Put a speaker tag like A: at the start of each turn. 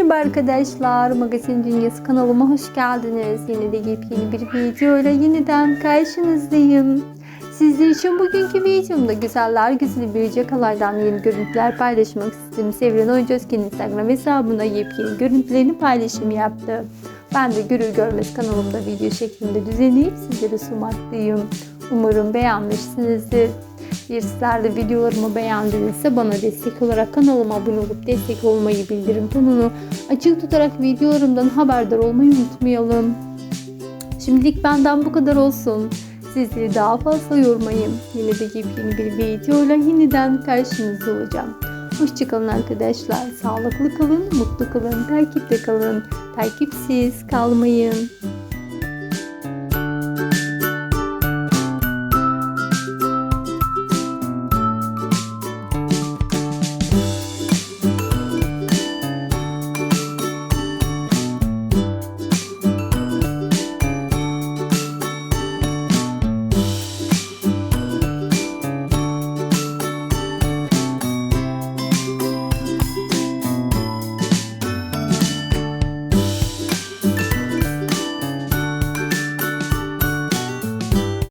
A: Merhaba arkadaşlar, Magazin Dünyası kanalıma hoş geldiniz. Yine de yepyeni bir videoyla yeniden karşınızdayım. Sizler için bugünkü videomda güzeller güzeli bir yakalardan yeni görüntüler paylaşmak istedim. Sevilen Oyuncu Instagram hesabına yepyeni görüntülerini paylaşım yaptı. Ben de görür görmez kanalımda video şeklinde düzenleyip sizlere sunmaktayım. Umarım beğenmişsinizdir. Bir sizler de videolarımı beğendinizse bana destek olarak kanalıma abone olup destek olmayı bildirim tonunu açık tutarak videolarımdan haberdar olmayı unutmayalım. Şimdilik benden bu kadar olsun. Sizleri daha fazla yormayayım. Yine de yepyeni bir videoyla yeniden karşınızda olacağım. Hoşçakalın arkadaşlar. Sağlıklı kalın, mutlu kalın, takipte kalın. Takipsiz kalmayın.